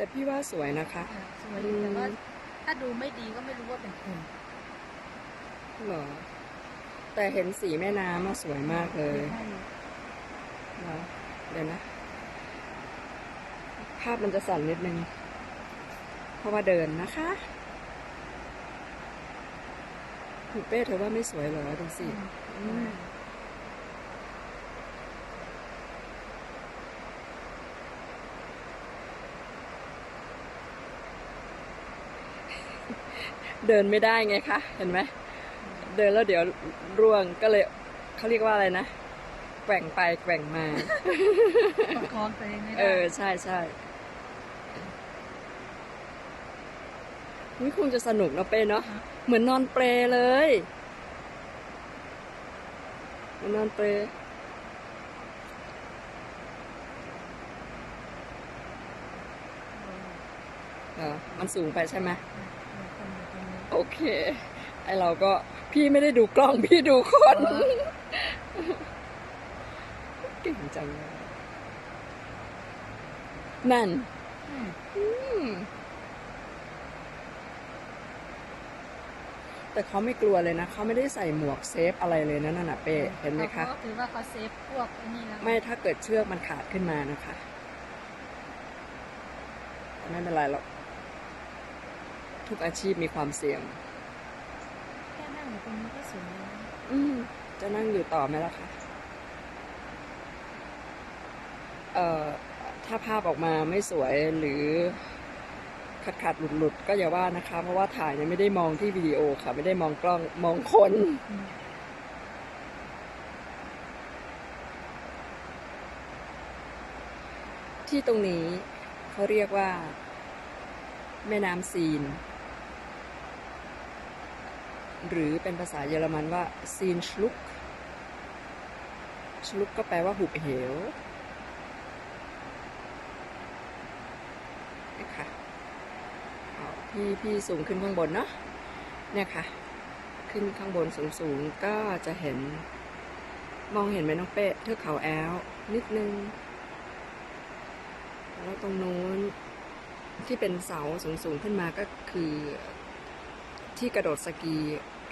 แต่พี่ว่าสวยนะคะ สวยดีแต่ว่าถ้าดูไม่ดีก็ไม่รู้ว่าเป็นคุณเหรอ แต่เห็นสีแม่น้ำอะสวยมากเลยใช่เหรอเดี๋ยวนะ ภาพมันจะสั่นนิดนึง เพราะว่าเดินนะคะหูเป้เธอว่าไม่สวยเหรอดูสิ เดินไม่ได้ไงคะ เห็นไหม เดินแล้วเดี๋ยวร่วงก็เลยเขาเรียกว่าอะไรนะ แกว่งไปแกว่งมา ประคองตัวเองไม่เอได้อใช่ใช่นี่คงจะสนุกนะเป้เนาะ เหมือนนอนเปรเลยเหมือนนอนเปรเหรอมันสูงไปใช่ไหมโอ เค ไอเราก็พี่ไม่ได้ดูกล้องพี่ดูคนเก่งจังเลยนั่นอืมอืมแต่เขาไม่กลัวเลยนะเขาไม่ได้ใส่หมวกเซฟอะไรเลยนะนั่นน่ะเป้เห็นไหมคะขาก็ถือว่าเขาเซฟพวกไอ้นี่แล้วไม่ถ้าเกิดเชือกมันขาดขึ้นมานะคะแต่ไม่เป็นไรหรอก ทุกอาชีพมีความเสี่ยง แค่นั่งอยู่ตรงนี้ก็สวยแล้วอืมจะนั่งอยู่ต่อไหมล่ะคะ เอ่อ ถ้าภาพออกมาไม่สวยหรือขาดขาดหลุดหลุดๆก็อย่าว่านะคะ เพราะว่าถ่ายเนี่ยไม่ได้มองที่วิดีโอค่ะ ไม่ได้มองกล้องมองคนอืมที่ตรงนี้เขาเรียกว่า แม่น้ำซีน หรือเป็นภาษาเยอรมันว่าซีนชลุกชลุกก็แปลว่าหุบเหวนี่ค่ะพี่พี่สูงขึ้นข้างบนเนาะเนี่ยค่ะ ขึ้นข้างบนสูงๆก็จะเห็น มองเห็นไหมน้องเป้เทือกเขาแอลนิดนึง แล้วตรงนู้นที่เป็นเสาสูงๆขึ้นมาก็คือ ที่กระโดดสกี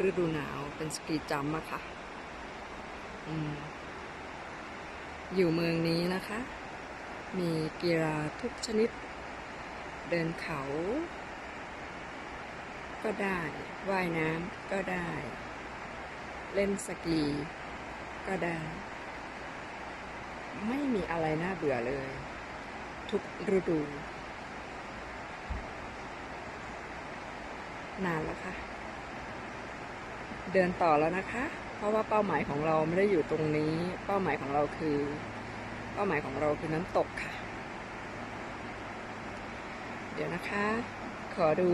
ฤดูหนาวเป็นสกีจัมป์อะค่ะออยู่เมืองนี้นะคะ มีกีฬาทุกชนิด เดินเขา ก็ได้ว่ายน้ำก็ได้ เล่นสกีก็ได้ ไม่มีอะไรน่าเบื่อเลย ทุกฤดู นานแล้วค่ะ เดินต่อแล้วนะคะ เพราะว่าเป้าหมายของเราไม่ได้อยู่ตรงนี้ เป้าหมายของเราคือ เป้าหมายของเราคือน้ำตกค่ะ เดี๋ยวนะคะ ขอดู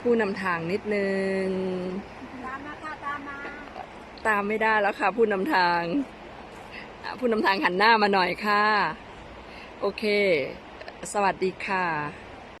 ผู้นำทางนิดนึง ตามมาค่ะตามมาตามไม่ได้แล้วค่ะ ผู้นำทาง ผู้นำทางหันหน้ามาหน่อยค่ะ โอเค สวัสดีค่ะ